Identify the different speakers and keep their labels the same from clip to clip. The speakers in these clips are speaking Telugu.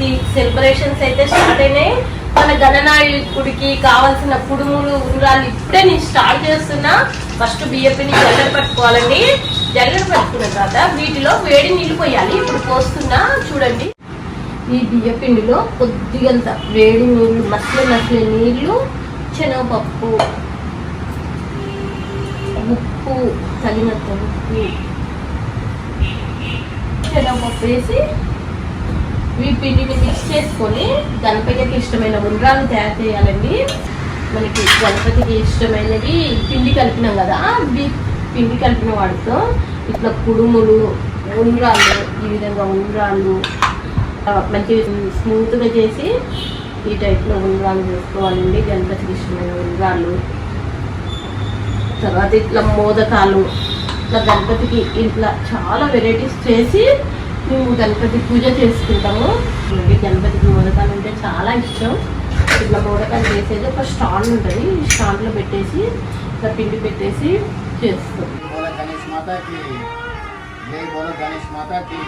Speaker 1: గణపతి సెలబ్రేషన్స్ అయితే స్టార్ట్ అయినాయి. మన గణనాయకుడికి కావాల్సిన కుడుములు ఉండ్రాలు ఇప్పుడే నేను స్టార్ట్ చేస్తున్నా. ఫస్ట్ బియ్యపిని జల్లెడ పట్టుకోవాలండి. జల్లెడ పట్టుకున్న తర్వాత వీటిలో వేడి నీళ్ళు పోయాలి. ఇప్పుడు పోస్తున్నా చూడండి. ఈ బియ్యపిండిలో కొద్దిగంత వేడి నీళ్ళు మసలి మసలి నీళ్ళు శనగపప్పు ఉప్పు తగినంత ఉప్పు శనగపప్పు వేసి ఈ పిండిని మిక్స్ చేసుకొని గణపతికి ఇష్టమైన ఉండ్రాలు తయారు చేయాలండి. మనకి గణపతికి ఇష్టమైనవి పిండి కలిపినాం కదా పిండి కలిపిన వాటితో ఇట్లా కుడుములు ఉండ్రాళ్ళు ఈ విధంగా ఉండ్రాళ్ళు మంచి స్మూత్గా చేసి ఈ టైప్లో ఉండ్రాళ్ళు చేసుకోవాలండి గణపతికి ఇష్టమైన ఉండ్రాళ్ళు. తర్వాత ఇట్లా మోదకాలు ఇట్లా గణపతికి ఇట్లా చాలా వెరైటీస్ చేసి మేము గణపతి పూజ చేసుకుంటాము. గణపతికి మూలకాలు అంటే చాలా ఇష్టం. ఇట్లా మూలకాలు చేసేది ఒక స్టాండ్ ఉంటుంది. ఈ స్టాండ్లో పెట్టేసి ఇట్లా పిండి పెట్టేసి చేస్తాం.
Speaker 2: గణేష్ మాతాకి గణేష్ మాతాకి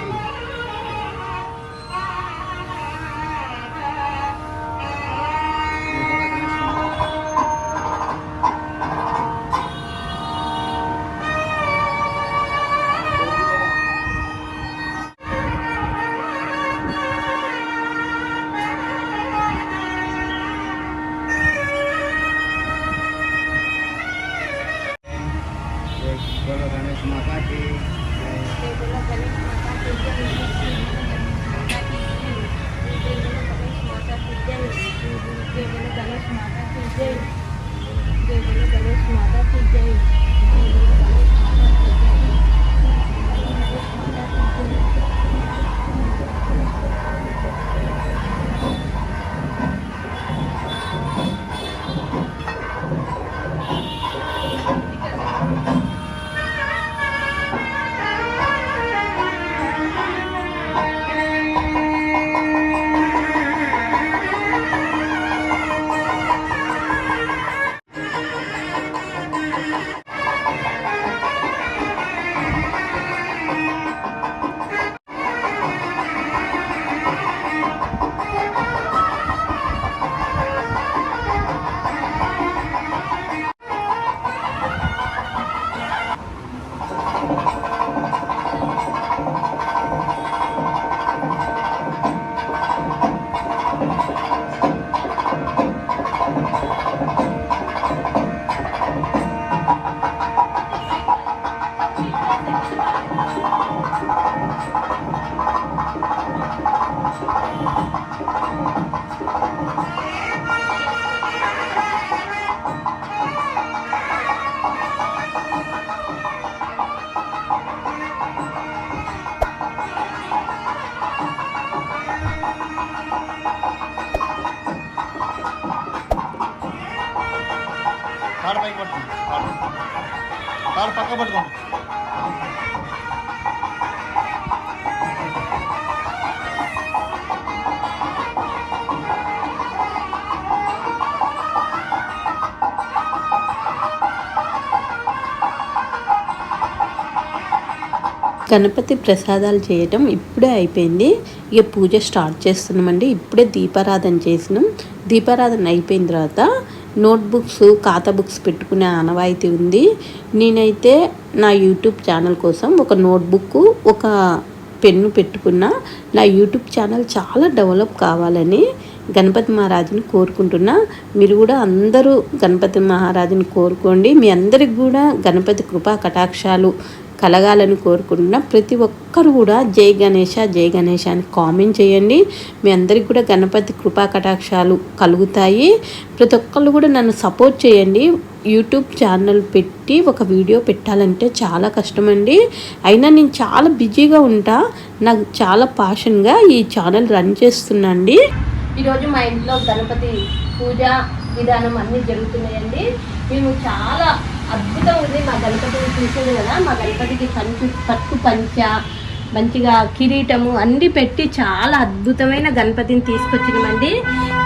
Speaker 2: જય બોલો ગણેશ માતા જય పక్క పట్టుకోండి.
Speaker 3: గణపతి ప్రసాదాలు చేయటం ఇప్పుడే అయిపోయింది. ఇక పూజ స్టార్ట్ చేస్తున్నామండి. ఇప్పుడే దీపారాధన చేసినాం. దీపారాధన అయిపోయిన తర్వాత నోట్బుక్స్ ఖాతా బుక్స్ పెట్టుకునే ఆనవాయితీ ఉంది. నేనైతే నా యూట్యూబ్ ఛానల్ కోసం ఒక నోట్బుక్ ఒక పెన్ను పెట్టుకున్న నా యూట్యూబ్ ఛానల్ చాలా డెవలప్ కావాలని గణపతి మహారాజుని కోరుకుంటున్నా. మీరు కూడా అందరూ గణపతి మహారాజుని కోరుకోండి. మీ అందరికి కూడా గణపతి కృపా కటాక్షాలు కలగాలని కోరుకుంటున్న. ప్రతి ఒక్కరు కూడా జై గణేష జై గణేష అని కామెంట్ చేయండి. మీ అందరికి కూడా గణపతి కృపా కటాక్షాలు కలుగుతాయి. ప్రతి ఒక్కళ్ళు కూడా నన్ను సపోర్ట్ చేయండి. యూట్యూబ్ ఛానల్ పెట్టి ఒక వీడియో పెట్టాలంటే చాలా కష్టమండి. అయినా నేను చాలా బిజీగా ఉంటా. నాకు చాలా పాషన్గా ఈ ఛానల్ రన్ చేస్తున్నాండి
Speaker 1: ఈరోజు మా ఇంట్లో గణపతి పూజ విధానం అన్నీ జరుగుతున్నాయండి. మేము చాలా అద్భుతం ఉంది మా గణపతిని చూసేది కదా. మా గణపతికి పంచు పట్టు పంచ మంచిగా కిరీటము అన్ని పెట్టి చాలా అద్భుతమైన గణపతిని తీసుకొచ్చినామండి.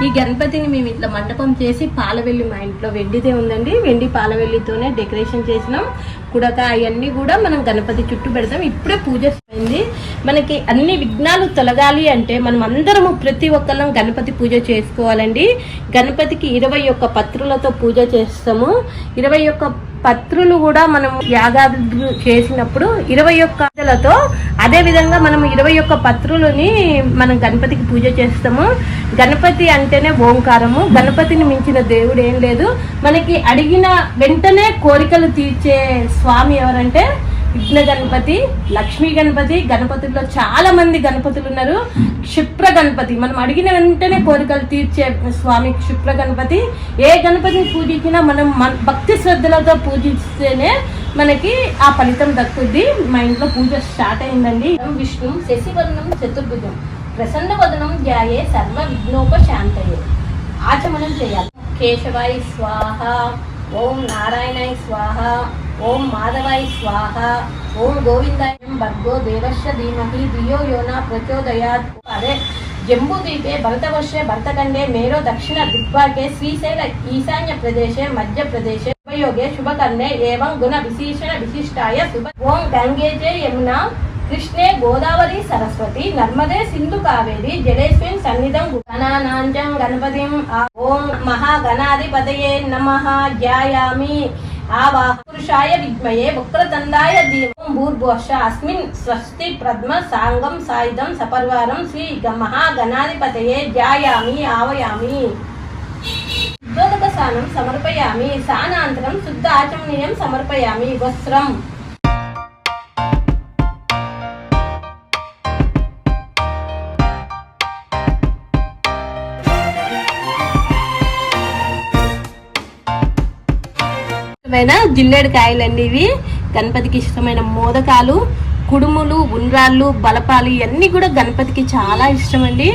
Speaker 1: ఈ గణపతిని మేము ఇట్లా మండపం చేసి పాలవెల్లి మా ఇంట్లో వెండిదే ఉందండి. వెండి పాలవెల్లితోనే డెకరేషన్ చేసినాం. కుడక అవన్నీ కూడా మనం గణపతి చుట్టూ పెడతాం. ఇప్పుడే పూజ అయింది మనకి అన్ని విఘ్నాలు తొలగాలి అంటే మనం అందరము ప్రతి ఒక్కళ్ళం గణపతి పూజ చేసుకోవాలండి. గణపతికి ఇరవై ఒక్క పత్రులతో పూజ చేస్తాము. ఇరవై ఒక్క పత్రులు కూడా మనం యాగాదులు చేసినప్పుడు ఇరవై ఒక్కలతో అదే విధంగా మనం ఇరవై ఒక్క పత్రులని మనం గణపతికి పూజ చేస్తాము. గణపతి అంటేనే ఓంకారము. గణపతిని మించిన దేవుడు ఏం లేదు. మనకి అడిగిన వెంటనే కోరికలు తీర్చే స్వామి ఎవరంటే విఘ్న గణపతి లక్ష్మీ గణపతి గణపతుల్లో చాలా మంది గణపతులు ఉన్నారు. క్షిప్ర గణపతి. మనం అడిగిన వెంటనే కోరికలు తీర్చే స్వామి క్షిప్ర గణపతి. ఏ గణపతిని పూజించినా మనం మన భక్తి శ్రద్ధలతో పూజిస్తేనే మనకి ఆ ఫలితం దక్కుద్ది. మా ఇంట్లో పూజ స్టార్ట్ అయిందండి. విష్ణు శశివర్ణం చతుర్భుజం. ప్రసన్న వదనం ధ్యాయే సర్వ విఘ్నోపశాంతయే. ఆచమనం చేయాలి. కేశవాయ స్వాహ. ఓం నారాయణాయ స్వాహ. ఓం మాధవాయ స్వాహ. ఓం గోవిందాయ భర్గో దేవస్య ధీమహి. ధియో యోన ప్రచోదయాత్. అదే జంబూద్వీపే భరతవర్షే భరతఖండే మేరో దక్షిణ దిగ్భాగే శ్రీశైల ఈశాన్య ప్రదేశే మధ్యప్రదేశే ఉపయోగే శుభకర్ణే ఏవం గుణ విశేషణ విశిష్టాయ శుభ. ఓం గంగేజే యమున కృష్ణే గోదావరి సరస్వతి నర్మదే సింధు కావేరి జలేస్మిన్ సన్నిధం గణానాంజం గణపతిం. ఓం మహాగణాధిపతయే నమ. ధ్యాయామి ఆవాహ పురుషాయ విద్మయే వక్రతండాయ ధీమం భూర్భువశ అస్మిన్ స్వస్తి ప్రద్మ సాంగం సాయుధం సపరివారం శ్రీ మహాగణాధిపతయే ధ్యాయామి ఆవయామి ఉద్యోగ స్నానం సమర్పయామి స్నానాంతరం శుద్ధ ఆచమనీయం సమర్పయామి వస్త్రం ఇష్టమైన జిల్లేడు కాయలండి ఇవి. గణపతికి ఇష్టమైన మోదకాలు కుడుములు ఉండ్రాళ్ళు బలపాలు ఇవన్నీ కూడా గణపతికి చాలా ఇష్టం అండి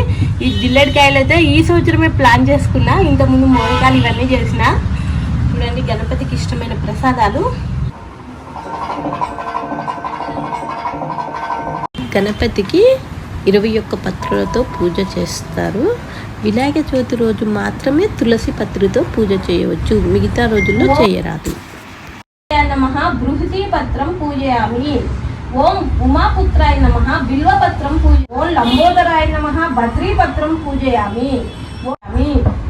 Speaker 1: ఈ జిల్లేడు కాయలు అయితే ఈ సంవత్సరమే ప్లాన్ చేసుకున్నా ఇంతకుముందు మోదకాలు ఇవన్నీ చేసిన. చూడండి గణపతికి ఇష్టమైన ప్రసాదాలు.
Speaker 3: గణపతికి ఇరవై ఒక్క పత్రులతో పూజ చేస్తారు. వినాయక చవితి రోజు మాత్రమే తులసి పత్రితో పూజ చేయవచ్చు. మిగతా రోజుల్లో చేయరాదు.
Speaker 1: నమ బృహతి పత్రం పూజయామి. ఓం ఉమాపుత్రాయ నమ బిల్వపత్రం పూజ ఓం లంబోదరాయ నమ బద్రీపత్రం పూజయామి. ఓం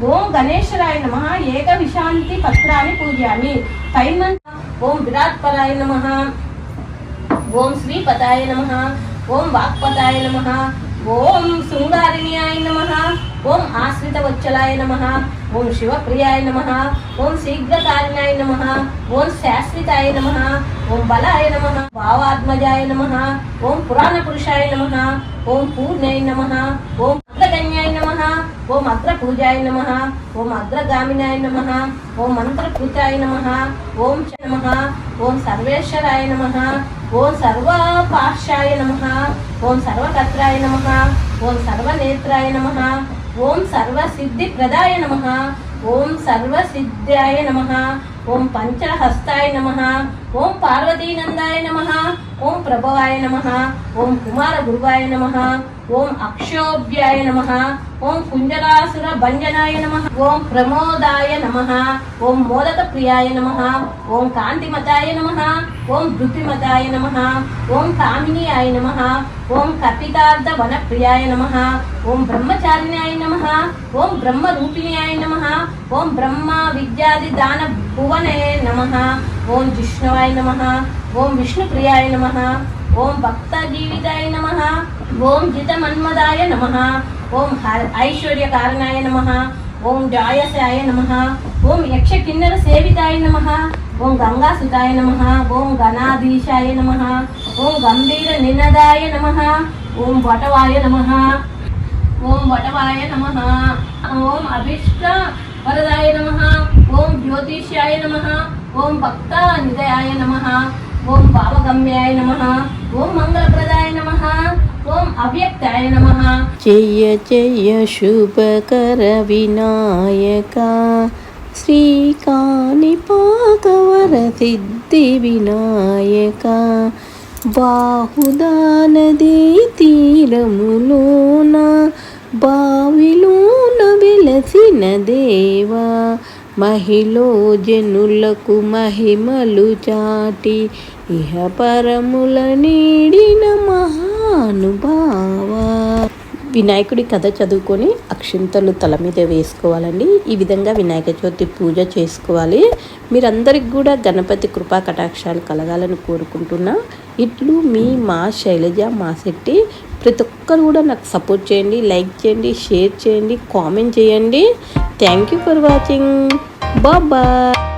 Speaker 1: ఓం గణేశ్వరాయ నమ ఏక విశాంతి పత్రాన్ని పూజయామి. తైమన్ ఓం విరాట్పరాయ నమ. ఓం శ్రీపదాయ నమ. ఓం వాక్పతాయ నమ ఓం శృంగారిణ్యాయ నమ ఓం ఆశ్రిత వచ్చలాయ నమ ఓం శివప్రియాయ నమ ఓం శీఘ్రకారిణాయ నమ ఓం శాశ్వతాయ నమ ఓం బలాయ నమ భావాత్మజాయ నమ ఓం పురాణ పురుషాయ నమ ఓం పూర్ణాయ నమ ఓం అగ్రగణ్యాయ నమ ఓం అగ్రపూజాయ నమ ఓం అగ్రగామినాయ నమ ఓం మంత్రకృతాయ నమ ఓం నమ ఓం సర్వేశ్వరాయ నమ ఓం సర్వ సర్వపాశాయ నమ. ఓం సర్వకత్రాయ నమ. ఓం సర్వనేత్రాయ నమ. ఓం సర్వసిద్ధి ప్రదాయ నమ. ఓం సర్వసిద్ధాయ నమ. ఓం పంచహస్తాయ నమ. ఓం పార్వతీనందాయ నమ ఓం ప్రభవాయ నమ ఓం కుమార గురువాయ నమ ఓం అక్షోభ్యాయ నమ ఓం కుంజరాసుర భంజనాయ నమ ఓం ప్రమోదాయ నమ ఓం మోదక ప్రియాయ నమ ఓం కాంతిమతాయ నమ ఓం ధృతిమతాయ నమ ఓం కామినీయాయ నమ ఓం కపితార్థ వన ప్రియాయ నమ ఓం బ్రహ్మచారిణాయ నమ ఓం బ్రహ్మ రూపిణ్యాయ నమ ఓం బ్రహ్మ విద్యాది దాన భువనే నమ ఓం జిష్ణవాయ నమ ఓం విష్ణుప్రియాయ నమ ఓం భక్త జీవితాయ నమ ఓం జితమన్మదాయ నమ ఓం హ- ఐశ్వర్యకారణాయ నమ ఓం జాయసాయ నమ ఓం యక్ష కిన్నర సేవితాయ నమ ఓం గంగాసుతాయ నమ ఓం గణాధీశాయ నమ ఓం గంభీర నినదాయ నమ ఓం వటవాయ నమ ఓం వటవాయ నమ ఓం అభిష్ట వరదాయ నమ ఓం జ్యోతిష్యాయ నమ ఓం భక్త నిదయాయ నమ. ఓం భావగమ్యాయ నమ. ఓం మంగళప్రదాయ నమ. ఓం అవ్యక్తాయ నమ.
Speaker 3: జయ జయ శుభకర వినాయక. శ్రీకాణిపాకవర సిద్ధి వినాయక. బాహుదానది తీరములోన. బావిలోన వెలసిన దేవా. మహిళో జనులకు మహిమలు చాటి ఇహ పరముల నీడిన మహానుభావ. వినాయకుడి కథ చదువుకొని అక్షింతలు తల మీద వేసుకోవాలండి. ఈ విధంగా వినాయక చవితి పూజ చేసుకోవాలి. మీరందరికి కూడా గణపతి కృపా కటాక్షాలు కలగాలని కోరుకుంటున్నా. ఇట్లు మీ మా శైలజ మా శెట్టి ప్రతి ఒక్కరు కూడా నాకు సపోర్ట్ చేయండి లైక్ చేయండి షేర్ చేయండి కామెంట్ చేయండి. Thank you for watching. Bye-bye!